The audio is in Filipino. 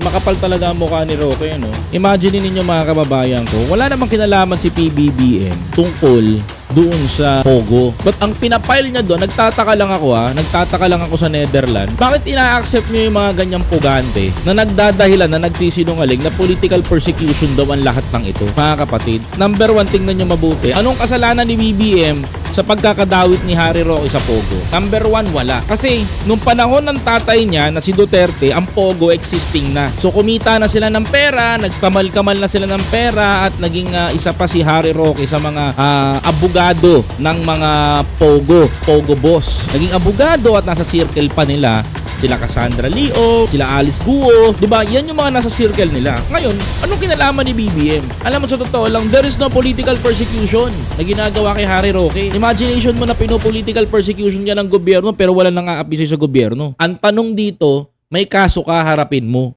Makapal talaga ang mukha ni Roque, ano? Imagine ninyo mga kababayan ko, wala namang kinalaman si PBBM tungkol doon sa Pogo. But ang pinapile niya doon, nagtataka lang ako ha, nagtataka lang ako sa Netherlands. Bakit ina-accept niyo yung mga ganyang pugante na nagdadahilan na nagsisinungaling na political persecution daw ang lahat ng ito? Mga kapatid, number one, tingnan nyo mabuti. Anong kasalanan ni BBM sa pagkakadawit ni Harry Roque sa Pogo? Number one, wala. Kasi nung panahon ng tatay niya na si Duterte, ang Pogo existing na. So kumita na sila ng pera, nagkamal-kamal na sila ng pera at naging ah, isa pa si Harry Roque sa mga ah, abogado ng mga Pogo, Pogo boss. Naging abogado at nasa circle pa nila sila Cassandra Leo, sila Alice Guo, 'di ba? Yan yung mga nasa circle nila. Ngayon, anong kinalaman ni BBM? Alam mo sa totoo lang, there is no political persecution na ginagawa kay Harry Roque. Imagination mo na pino-political persecution niya ng gobyerno pero wala nang aapi sa gobyerno. Ang tanong dito, may kaso ka harapin mo.